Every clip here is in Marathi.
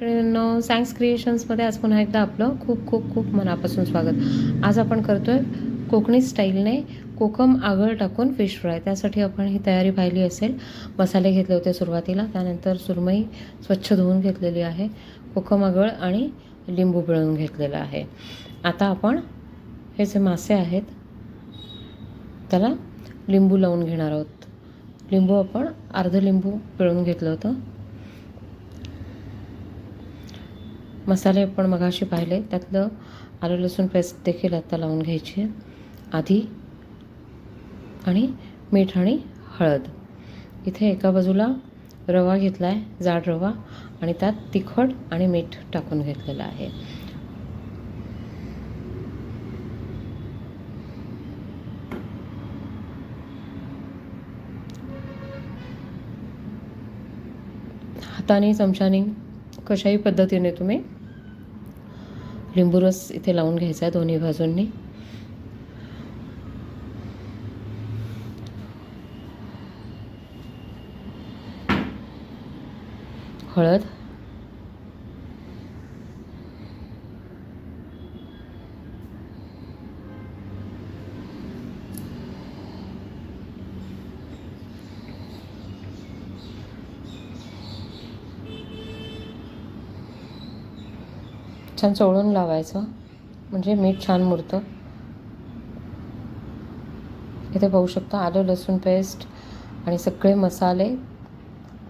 मित्रांनो क्रिएशन्समध्ये आज पुन्हा एकदा आपलं खूप खूप खूप मनापासून स्वागत. आज आपण करतोय कोकणी स्टाईलने कोकम आगळ टाकून फिश फ्राय त्यासाठी आपण ही तयारी पाहिली असेल. मसाले घेतले होते सुरुवातीला त्यानंतर सुरमई स्वच्छ धुवून घेतलेली आहे कोकम आगळ आणि लिंबू पिळून घेतलेलं आहे. आता आपण हे जे मासे आहेत त्याला लिंबू लावून घेणार आहोत. लिंबू आपण अर्धं लिंबू पिळून घेतलं होतं. मसाले आपण मगाशी पाहिले त्यातलं आलं लसूण पेस्ट देखील आता लावून घ्यायची. आधी आणि मीठ आणि हळद. इथे एका बाजूला रवा घेतला आहे जाड रवा आणि त्यात तिखट आणि मीठ टाकून घेतलेलं आहे. हाताने चमच्याने कशाही पद्धतीने तुम्ही लिंबू रस इथे लावून घ्यायचा आहे दोन्ही बाजूंनी. हळद. छान चोळून लावायचं. म्हणजे मीठ छान मुरतं. इथे पाहू शकता आलं लसूण पेस्ट आणि सगळे मसाले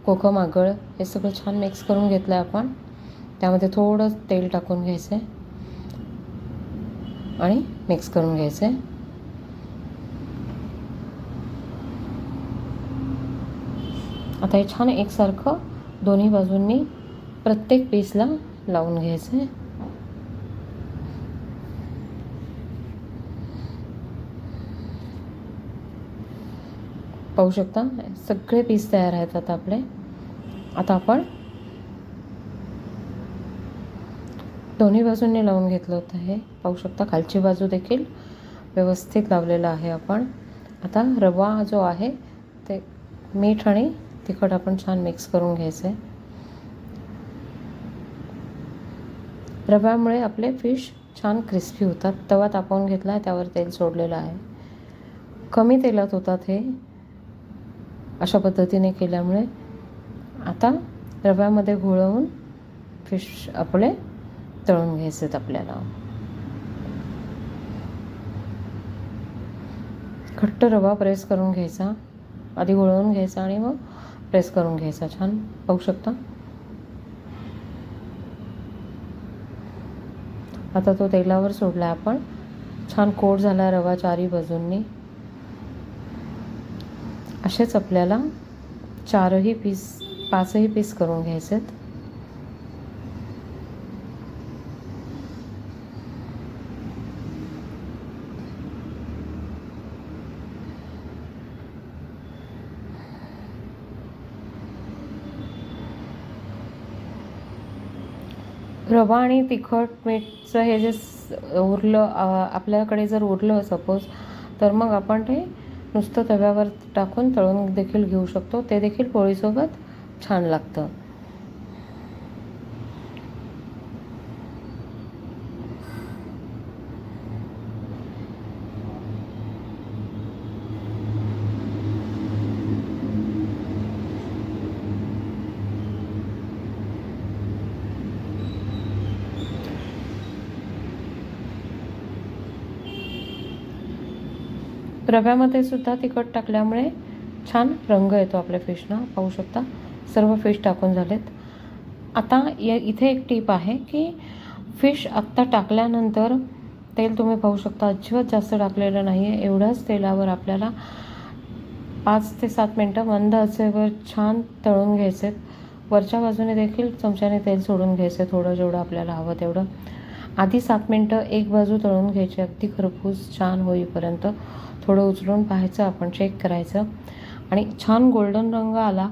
कोकम आगळ हे सगळं छान मिक्स करून घेतलं आहे आपण. त्यामध्ये थोडं तेल टाकून घ्यायचं आहे आणि मिक्स करून घ्यायचं आहे आता हे छान एकसारखं दोन्ही बाजूंनी प्रत्येक पीसला लावून घ्यायचं आहे पाहू शकता. सगळे पीस तयार आहेत आता आपले. आता आपण दोन्ही बाजूंनी लावून घेतलं होतं हे. पाहू शकता खालची बाजू देखील व्यवस्थित लावलेलं आहे आपण. आता रवा जो आहे ते मीठ आणि तिखट आपण छान मिक्स करून घ्यायचं आहे रव्यामुळे आपले फिश छान क्रिस्पी होतात. तवा तापवून घेतला आहे त्यावर तेल सोडलेलं आहे. कमी तेलात होतात हे. अशा पद्धतीने केल्यामुळे आता रव्यामध्ये घोळवून फिश आपले तळून घ्यायचे आहेत आपल्याला. घट्ट रवा प्रेस करून घ्यायचा. आधी घोळवून घ्यायचा आणि मग प्रेस करून घ्यायचा. छान. पाहू शकता? आता तो तेलावर सोडला आपण. छान कोट झाला रवा चारी बाजूंनी. असेच आपल्याला चारही पीस पाचही पीस करून घ्यायचेत. रवा आणि तिखट मीठचं हे जे उरलं आपल्याकडे जर उरलं सपोज तर मग आपण ते नुसतं तव्यावर टाकून तळून देखील घेऊ शकतो. ते देखील पोळीसोबत छान लागतं. रव्यामध्ये सुद्धा तिखट टाकल्यामुळे छान रंग येतो आपल्या फिशना पाहू शकता. सर्व फिश टाकून झालेत. आता या इथे एक टीप आहे की फिश आत्ता टाकल्यानंतर तेल तुम्ही पाहू शकता अजिबात जास्त टाकलेलं नाही आहे एवढ्याच तेलावर आपल्याला पाच ते सात मिनटं मंद आचेवर छान तळून घ्यायचे वरच्या बाजूने देखील चमच्याने तेल सोडून घ्यायचं थोडं जेवढं आपल्याला हवं तेवढं. आधी सात मिनटं एक बाजू तळून घ्यायची. अगदी खरपूस छान होईपर्यंत थोडं उचलून पाहायचं आपण चेक करायचं. आणि छान गोल्डन रंग आला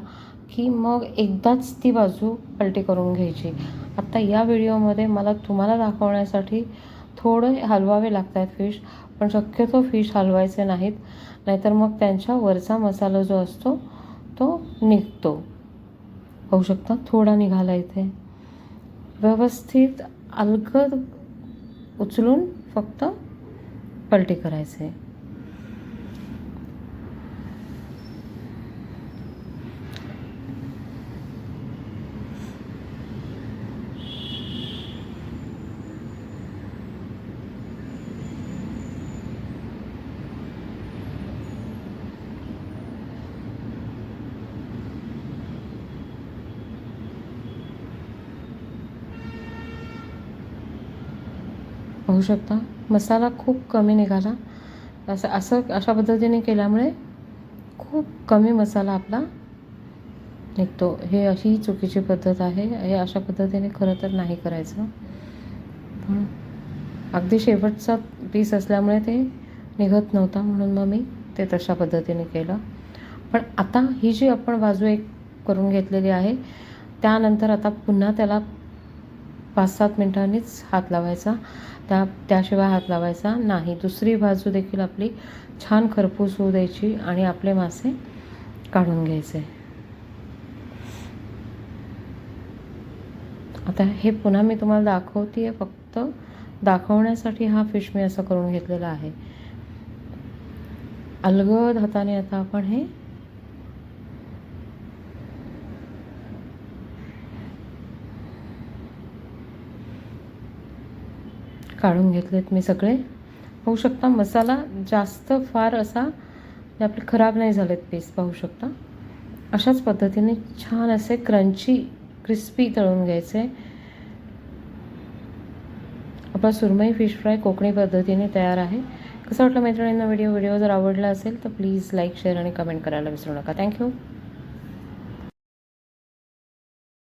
की मग एकदाच ती बाजू पलटी करून घ्यायची. आत्ता या व्हिडिओमध्ये मला तुम्हाला दाखवण्यासाठी थोडं हलवावे लागत आहेत फिश पण शक्यतो फिश हलवायचे नाहीत. नाहीतर मग त्यांच्या वरचा मसाला जो असतो तो निघतो. पाहू शकता? थोडा निघाला इथे. व्यवस्थित अलगद उचलून फक्त पलटी करायचे. पाहू शकता. मसाला खूप कमी निघाला. असं असं अशा पद्धतीने केल्यामुळे खूप कमी मसाला आपला निघतो. हे अशी चुकीची पद्धत आहे. हे अशा पद्धतीने खरं तर नाही करायचं. पण अगदी शेवटचा पीस असल्यामुळे ते निघत नव्हता. म्हणून मग मी ते तशा पद्धतीने केलं. पण आता ही जी आपण बाजू एक करून घेतलेली आहे त्यानंतर आता पुन्हा त्याला पाच सात मिनिटांनीच हात लावायचा. त्या त्याशिवाय हात लावायचा नाही. दुसरी बाजू देखील आपली छान खरपूस होऊ द्यायची आणि आपले मासे काढून घ्यायचे. आता हे पुन्हा मी तुम्हाला दाखवते फक्त दाखवण्यासाठी हा फिश मी असं करून घेतलेला आहे. अलगद हाताने आता आपण हे काढून घेतलेत मी सगळे. पाहू शकता मसाला जास्त फार असा आपले खराब नाही झालेत पीस पाहू शकता. अशाच पद्धतीने छान असे क्रंची क्रिस्पी तळून घ्यायचे. आपला सुरमई फिश फ्राय कोकणी पद्धतीने तयार आहे. कसं वाटलं मैत्रिणींना व्हिडिओ व्हिडिओ जर आवडला असेल तर प्लीज लाईक शेअर आणि कमेंट करायला विसरू नका. थँक्यू